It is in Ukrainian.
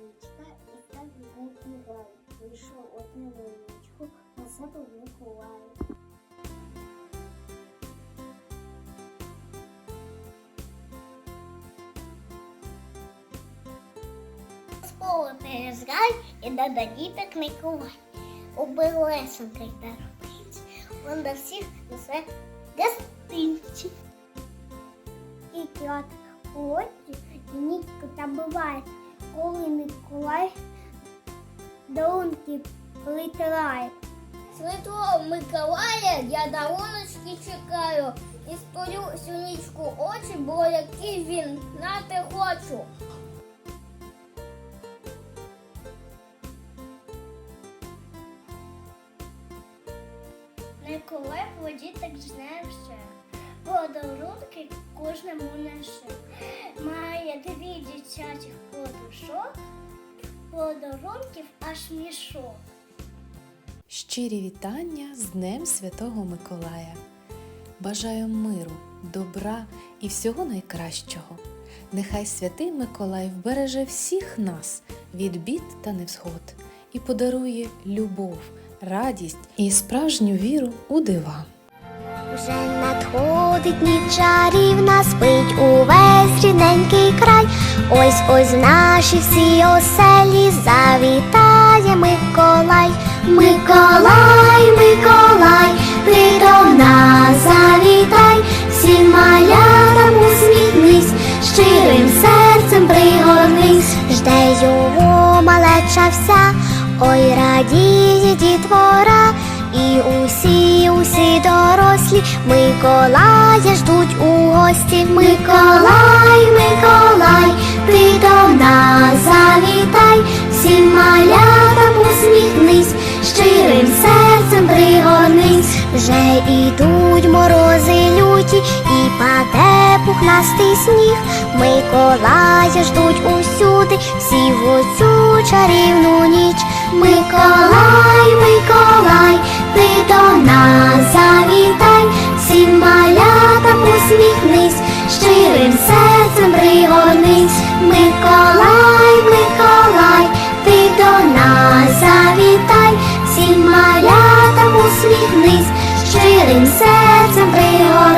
Яєчка і так напівай. Вийшов одне яєчко, на себе Миколай. Школу перезгай і до так Миколай. Обелесенка й та робить. Він до всех несе гостинчик. І п'ятих хлопців, і нітку там буває. Коли Миколай дарунки притирає. Святого Миколая я даруночки чекаю і столю сюнічку очі, бо які він знати хочу. Миколай про діток знає все. Подарунки кожному несе. Має дві дитячих подушок, подарунків аж мішок. Щирі вітання з Днем Святого Миколая. Бажаю миру, добра і всього найкращого. Нехай святий Миколай вбереже всіх нас від бід та невзгод і подарує любов, радість і справжню віру у дива. Вже надходить ніч чарівна, спить увесь. Ось ось наші всі оселі завітає Миколай. Миколай, Миколай, ти до нас завітай, всім малятам усміхнись, щирим серцем пригорнись, жде його малеча вся, ой радіє дітвора. І усі, усі дорослі Миколая ждуть у гості. Миколай, вже йдуть морози люті, і паде пухнастий сніг, Миколая ждуть усюди, всі в оцю чарівну ніч. Миколай, Миколай, ти до нас завітай, всім малятам усміхнись, щирим серцем пригонись. Миколай, Миколай, ти до нас завітай, всім малятам усміхнись. Setting sets and play hot